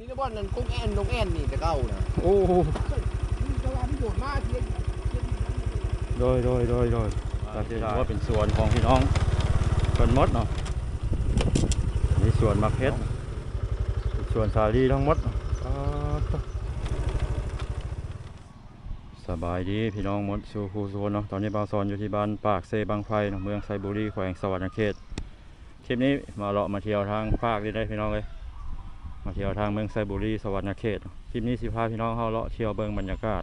นี่นะบอลนั่นกุ้งแอนนกแอนนี่จะเก้านะโอ้โหนี่จะว่าประโยชน์มากเที่ยโดยโดยโดยโดยก็ถือว่าเป็นส่วนของพี่น้องเป็นมดเนาะนี่ส่วนมะเพชรส่วนสาลีทั้งหมดอ่าสบายดีพี่น้องหมดสู่คูโซนเนาะตอนนี้บางซอนอยู่ที่บ้านปากเซบางไฟเนาะเมืองไซบุรีแขวงสวรรณเขตคลิปนี้มาเลาะมาเที่ยวทางภาคนี้ได้พี่น้องเลย มาเที่ยวทางเมืองไซบุรีสวรรณเขตคลิปนี้สิพาพี่น้องเขาเลาะเที่ยวเบิ่งบรรยากาศ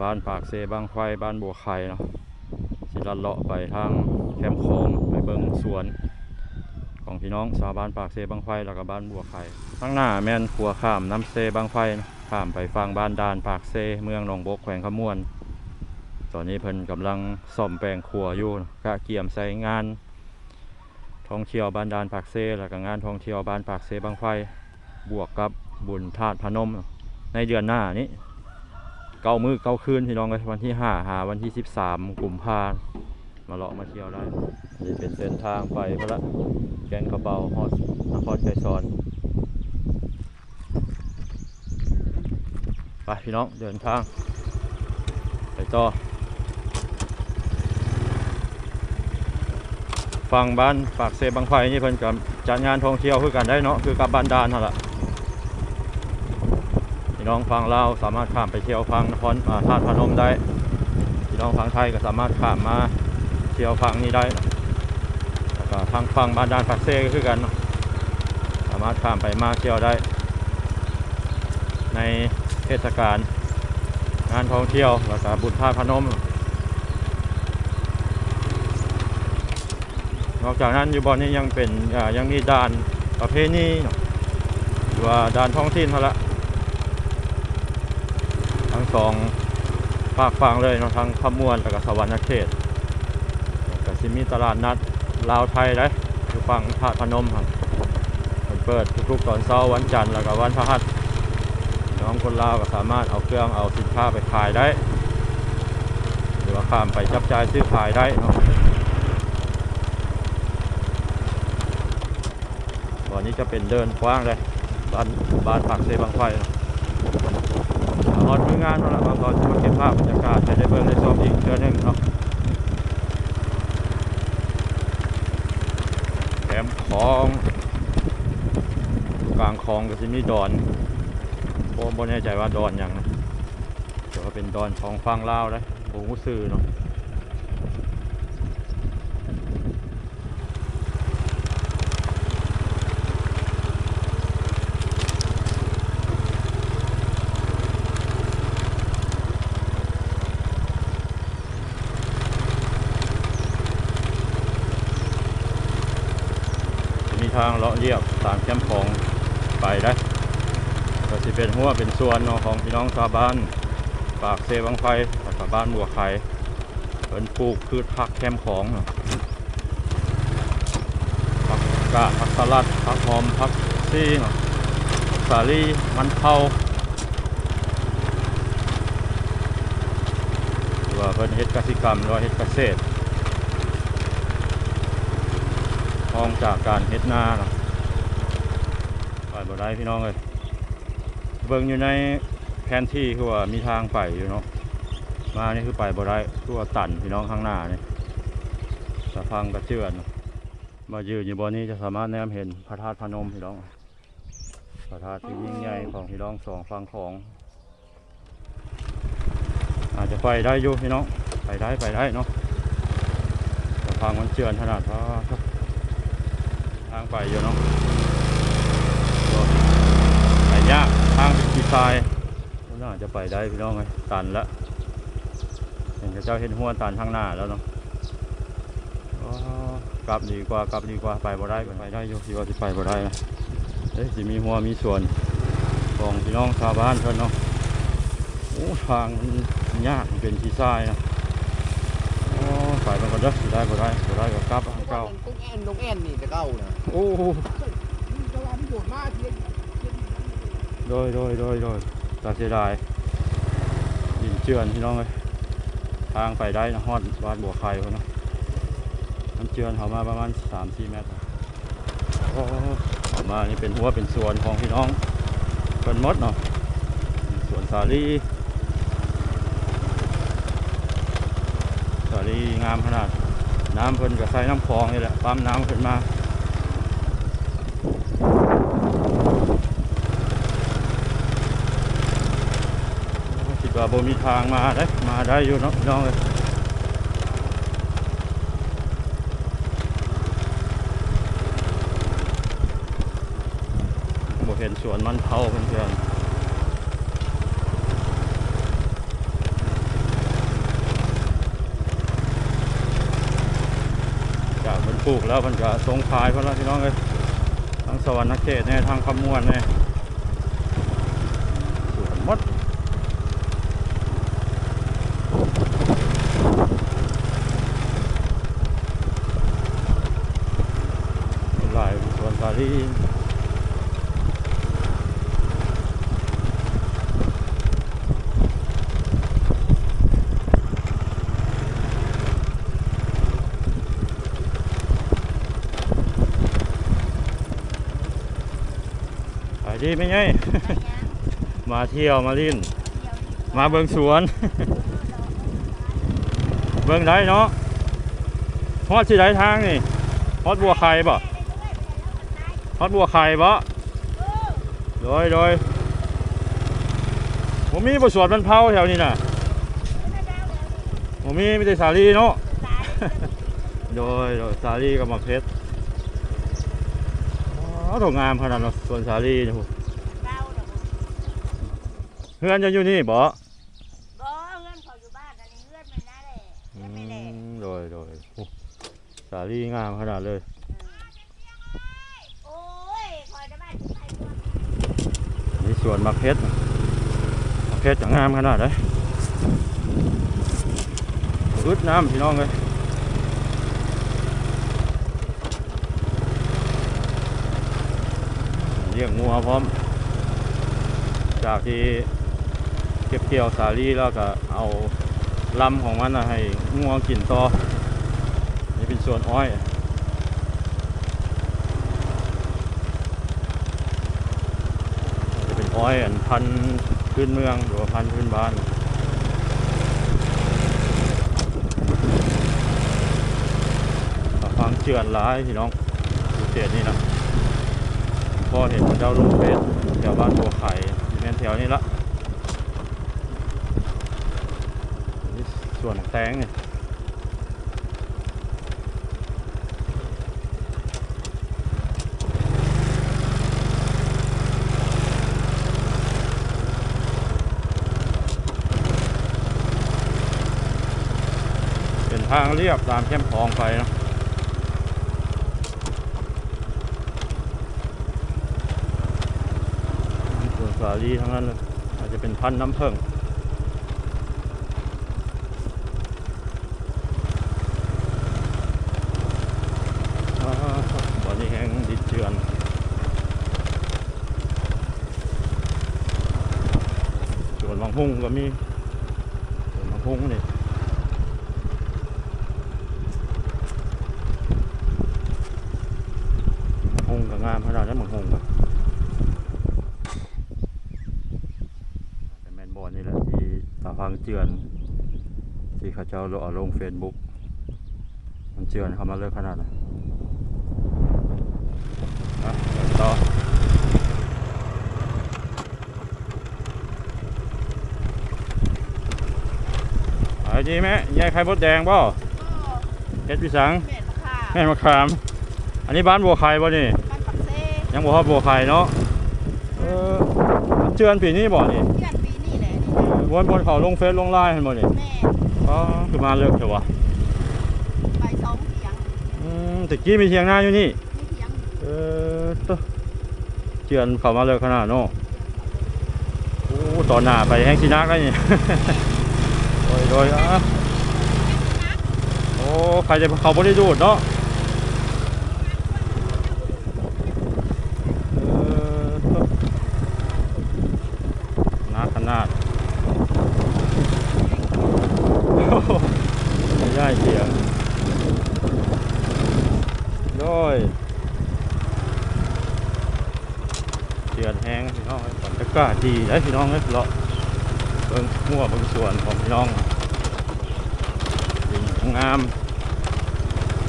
บ้านปากเซบางไฟบ้านบัวไข่เนาะสิลัดเลาะไปทางแคมป์คองไปเบิ่งสวน ของพี่น้องชาวบ้านปากเซบางไฟแล้วก็บ้านบัวไข่ข้างหน้าแม่นขัวข้ามน้ำเซบางไฟข้ามไปฟังบ้านดานปากเซเมืองหนองบกแขวงขมวน ตอนนี้เพิ่นกำลังซ่อมแปลงครัวอยู่กะเกี่ยมใส่งาน ท่องเที่ยวบ้านดานปากเซแล้วก็งานท่องเที่ยวบ้านปากเซบางไฟบวกกับบุญธาตุพนม ในเดือนหน้านี้เก้ามือเก้าคืนพี่น้องเลยวันที่ห้าหาวันที่สิบสามกุมภานมาเลาะมาเที่ยวได้นี่เป็นเส้นทางไปพระละแกงกระเบาฮอดนครไกรสอนไปพี่น้องเดินทางไปต่อ ฟังบ้านปากเซบางไฟนี่เพิ่นกับจัดงานท่องเที่ยวคือกันได้เนาะคือกับบ้านดานนั่นแหละพี่น้องฟังลาวสามารถข้ามไปเที่ยวฟังนครธาตุพนมได้พี่น้องฟังไทยก็สามารถข้ามมาเที่ยวฟังนี้ได้แล้วก็ทางฟังบ้านดานปากเซก็คือกันเนาะสามารถข้ามไปมาเที่ยวได้ ในเทศกาลงานท่องเที่ยวแล้วก็บุญธาตุพนม อกจากนั้นอยู่บอนนี้ยังเป็นยังมีด่านประเพณีเนาะหรือว่าด่านท้องถิ่นเท่าละทั้งสองภาคฝั่งเลยเนาะทั้งขมวนแล้วก็สวรรณเขตแล้วก็สิมีตลาดนัดลาวไทยได้อยู่ฝั่งธาตุพนมครับเพิ่นเปิดทุกๆตอนเช้าวันจันทร์แล้วก็วันพฤหัสน้องคนลาวก็สามารถเอาเครื่องเอาสินค้าไปขายได้ หรือว่าข้ามไปจับจ่ายซื้อขายได้ เนนนี้จะเป็นเดินกว้างเลยบ้านบ้านผักเซบางไฟตอนมืองานเท่านั้นตอนจะมาเก็บภาพบรรยากาศให้ได้เบิ่งได้ชมอีกเดือนหนึ่งเนาะแถมคลองกลางคลองก็จะมีดอนโบบ่แน่ใจว่าดอนหยังนะแต่ว่าเป็นดอนของฟังลาวเลยโอ้โหซื่อเนาะ ทางเลาะเรียบตามแคมป์ของไปได้ก็จะเป็นหัวเป็นส่วนของพี่น้องชาวบ้าน ปากเซบังไฟแล้วก็บ้านบัวไข่เป็นปลูกพืชผักแคมป์ของเนาะผักกาดผักสลัดผักหอมผักซีเนาะผักสาลี่มันเผาว่าเพิ่นเฮ็ดกสิกรรมหรือว่าเฮ็ดเกษตร ห้องจากการเฮ็ดนาเนาะไปบ่ได้พี่น้องเลยเบิ่งอยู่ในแผนที่คือว่ามีทางไปอยู่เนาะมานี่คือไปบ่ได้คือว่าตันพี่น้องข้างหน้านี่สะพังกระเจือนมายืนอยู่บนนี้จะสามารถแนมเห็นพระธาตุพนมพี่น้องพระธาตุที่ยิ่งใหญ่ของพี่น้องสองฝั่งของ อาจจะไปได้อยู่พี่น้องไปได้ไปได้เนาะสะพังมันเจือนขนาดว่า ทางไปอยู่เนาะไปยากทางเป็นขีทรายน่าจะไปได้พี่น้องไงตันละเห็นเจ้าเห็นหัวตันทางหน้าแล้วเนาะกลับดีกว่ากลับดีกว่าไปบ่ได้ไปได้อยู่ที่ว่าที่ไปบ่ได้นะเอ้ยสิมีหัวมีส่วนของพี่น้องชาวบ้านเพิ่นเนาะโอ้ทางยากเป็นขีทรายนะ ไปมันก็เด้อสิได้บ่ได้บ่ได้ก็กลับทาเก่ากุ้งแอนนกแอนนี่จะเก้านะโอ้โหนี่จะว่าประโยชน์มากเที่ยโดยโดยโดยโดยตาเสียดายดินเจือนพี่น้องเลยทางไปได้นะฮอดบ้านบัวไข่คนเนาะมันเจือนเขามาประมาณสามสี่เมตรโอ้เขามานี่เป็นหัวเป็นส่วนของพี่น้องเพิ่นมดเนาะสวนสาลี ดีงามขนาด น้ำเพิ่นก็ใส่น้ำคลองนี่แหละปั๊มน้ำขึ้นมาคิดว่าบ่มีทางมาได้มาได้อยู่เนาะน้องเลยบ่เห็นสวนมันเผาเพื่อนๆจากมัน ปลูกแล้วมันก็ทรงขายเพิ่นแล้วพี่น้องเลยทั้งสวรรค์เขตเนี่ยทางคำมวนเนี่ยสวนหมด หลายส่วนสาลีขาย ดีไหมไง มาเที่ยวมาลินมาเบิงสวน เบิงได้เนาะฮอดสิได้ทางนี่ฮอดบัวไข่บ่ฮอดบัวไข่บ่โดยโดยผมมีบทสวดบรรเผาแถวนี้น่ะผมมีมีแต่สาลีเนาะโดยโดยสาลีกับหมากเพชรอ๋อถงงามขนาดเนาะส่วนสาลีนี่พู เพื่อนจะอยู่นี่บ่บ่เงินเขาอยู่บ้านอันนี้เงินมันน่าแหละอืเงินไม่แหละมโดยโดยโอ้สาลีงามขนาดเลยโอ้ยคอยจะบ้านใครตัวนี่สวนหมากเพชรหมากเพชรจะงามขนาดเลยอึดน้ำพี่น้องเลยเลี้ยงงัวพร้อม จากที่ เก็บเกี่ยวสาลีแล้วก็เอาลำของมันให้งัวกินต่อ นี่เป็นส่วนอ้อยจะเป็นอ้อยอันพันธุ์พื้นเมืองหรือว่าพันธุ์พื้นบ้านฟังเจือนร้ายพี่น้องเศษนี่นะพอเห็นเจ้าลูกเป็ดแถวบ้านตัวไข่อยู่นแถวนี้ละนี่ ส่วนแตงเนี่ยเป็นทางเรียบตามแคมป์คลองไปเนาะส่วนสาลีทั้งนั้นเลยอาจจะเป็นพันธุ์น้ำผึ้งอ่าบ่อนี้แห้งดินเจือนส่วนบางพุ่ง ก็มีส่วนบางพุ่งนี่บางพุ่งก็งามขนาดนั้นบางพุ่งก็แต่แมนบอลนี่แหละที่ตาพังเจือน ที่เขาเจ้าลงเฟซบุ๊กมันเจือนเขามาเลยขนาดนั้นอ่ เดี๋ยวต่อไอ้จีแม่ยายไข่มดแดงบ่เฮ็ดพิสังแม่นมะขามแม่มะขาม อันนี้บ้านบัวไข่บ่นี่บ้านปักเซ่ยังบ่ฮอดบัวไข่เนาะเออมันเจือนปีนี้บ่นี่เพื่อนปีนี่แหละนี่เออวนบนเขาลงเฟซลงไลน์เห็นบ่นี่แม่ก็คือมาเลิกเถอะวะไปสองเถียงอืมตะกี้มีเทียงหน้าอยู่นี่มีเถียงเออตะเจือนเขามาเลิกขนาดเนาะโอ้ตอนหน้าไปแห้งชินักแล้วนี่ โดยโดยอะโอ้ใครจะเขาบริดูดเนาะเออตะหนาขนาดไม่ได้เสียงโดยพี่น้องบรรยากาศดีได้พี่น้องเอ้ยเลาะ เบิ่งมั่วเบิ่งส่วนของน้องดินงาม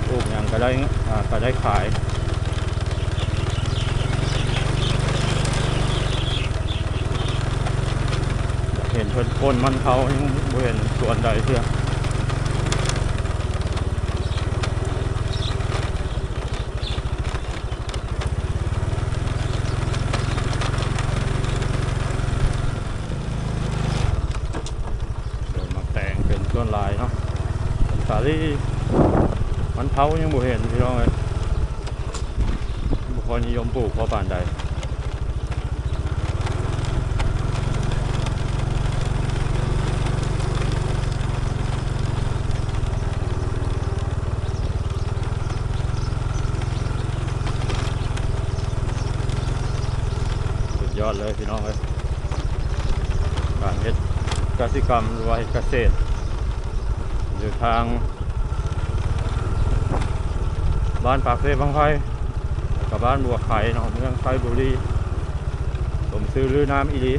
ปลูกอย่างก็ได้ก็ได้ขายเห็นเพิ่นคนมันเขายังเห็นส่วนใดเพื่อเดี๋ยวมาแต่งเป็น ส่วนลายเนาะสาลี่มันเผายังบ่เห็นพี่น้องเลยบ่ค่อยนิยมปลูกเพราะป่านใดยอดเลยพี่น้องเลยการเฮ็ดกสิกรรมหรือว่าเฮ็ดเกษตร อยู่ทางบ้านปากเซบางไฟกับบ้านบัวไข่เนาะเมืองไฟบุรีสมซื้อลือน้ำอีหลี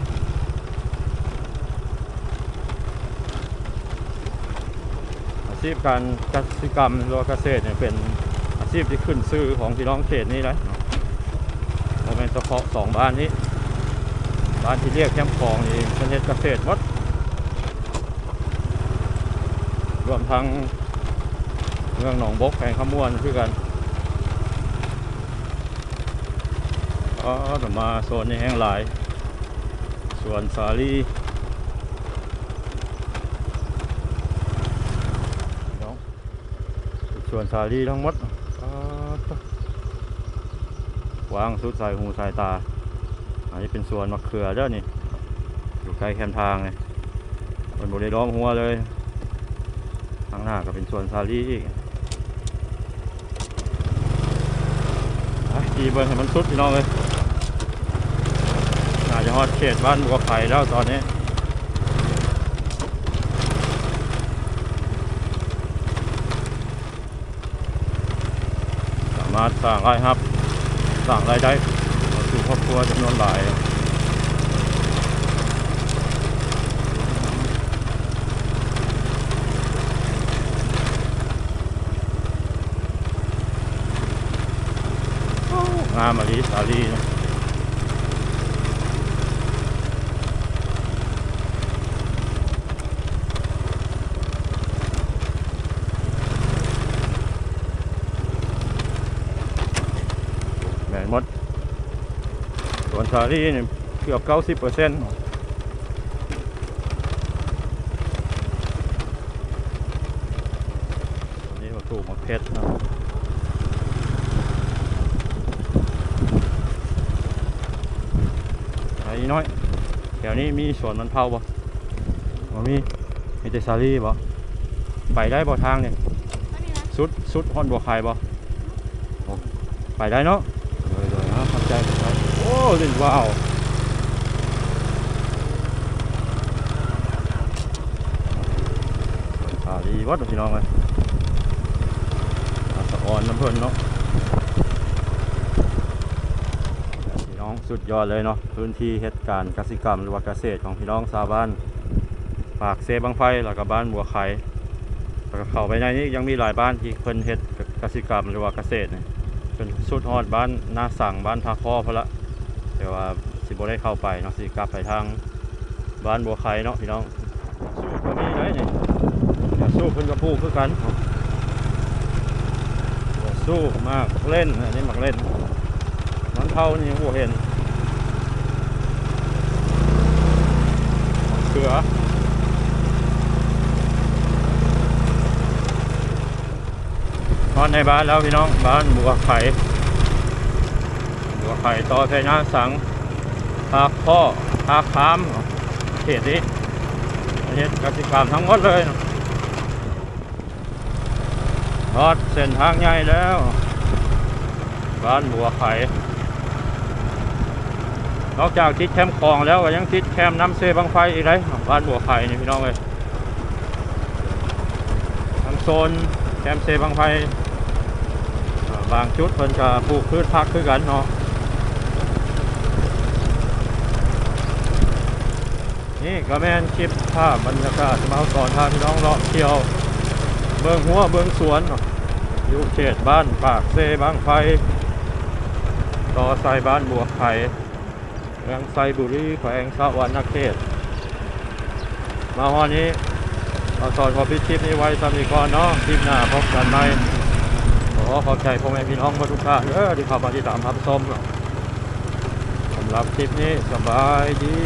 อาชีพการกสิกรรมรือว่าเกษตรเนี่ยเป็นอาชีพที่ขึ้นชื่อของพี่น้องเขตนี้เลยเนาะโมเมนต์เฉพาะสองบ้านนี้ บ้านที่เรียกแคมป์คลองนี่เป็นเฮ็ดเกษตรหมด รวมทั้งเมืองหนองบกแข่งขมวนคือกันก็จะมาโซนนี้แห้งหลาย ส่วนสาลีส่วนสาลีทั้งหมดวางสุดสายหูสายตา อันนี้เป็นสวนมะเขือเด้อนี่ อยู่ใกล้แคมทางเลยมันบริล้อมหัวเลย ข้างหน้าก็เป็นสวนซาลีอีกขี่เบิ้งให้มันสุดพี่น้องเลยน่าจะฮอดเขตบ้านบัวไผ่แล้วตอนนี้สามารถสร้างรายรับสร้างรายได้มาสู่ครอบครัวจำนวนหลาย งามะลีสาลีนะแม่นหมดสวนสาลีเนี่ยเกือบเก้าสิบเปอร์เซ็นต์นี่มาปลูกมะเพชรนะ อ้น้อยแถวนี้มีสวนมันเผาบ่บ่มีมีแต่สาลีบ่ไปได้บ่ทางเนี่ยก็นี่นะสุดสุดฮอนบัวไข่บ่โอ้ไปได้เนาะเดี๋ยวๆนะขอบใจขอบใจโอ้ดินว้าวอ่าดีวัดพี่น้องเลยอาสะออนน้ำเพิ่นเนาะพี่น้ องสุดยอดเลยเนาะพื้นที่เฮ็ดการเกษตรกรรมหรือว่าเกษตรของพี่น้องชาวบ้านปากเซบังไฟแล้วก็บ้านบัวไข่แล้วก็เข้าไปในนี้ยังมีหลายบ้านที่เพิ่นเฮ็ดกษตรกรรมหรือว่าเกษตรเนี่ยเป็นสุดฮอดบ้านนาสั่งบ้านทาคอพละแต่ว่าสิบ่ได้เข้าไปเนาะสิกลับไปทางบ้านบัวไข่เนาะพี่น้องสูบก็มีเลยนี่ยสู้เพิ่นกับปลูกคือกันสู้มากเล่นอันนี้มักเล่น มันเท่านี่ยังบ่เห็นเสือนอนในบ้านแล้วพี่น้องบ้านบัวไข่บัวไข่ต่อไทยนาสังภาคพ่อภาคคามเขตนี้อันนี้กสิกรรมทั้งหมดเลยทอดเส้นทางใหญ่แล้ว บ้านบัวไข่ นอกจากติดแคมป์คลองแล้วก็ยังติดแคมป์น้ำเซบังไฟอีกเลยบ้านบัวไข่นี่พี่น้องเลยทั้งโซนแคมป์เซบังไฟบางชุดเพิ่นก็ปลูกพืชผักคือกันเนาะนี่ก็แม่นคลิปภาพบรรยากาศสมาสอนพาพี่น้องเลาะเที่ยว เบิ่งหัวเบิ่งสวนอยู่เขตบ้านปากเซบางไฟ ต่อใส่บ้านบัวไข่ มืองไซบุรีแขวงสะหวรรณเขตมาหอนนี้ขอสอนขอพิชิตนี้ไว้สามีก่อนเนาะทิพหน้าพบกันใหม่ขอขอบใจพ่อแม่พี่น้องทุกท่านเด้อที่เข้ามาที่ตามรับชมสำหรับคลิปนี้สบายดี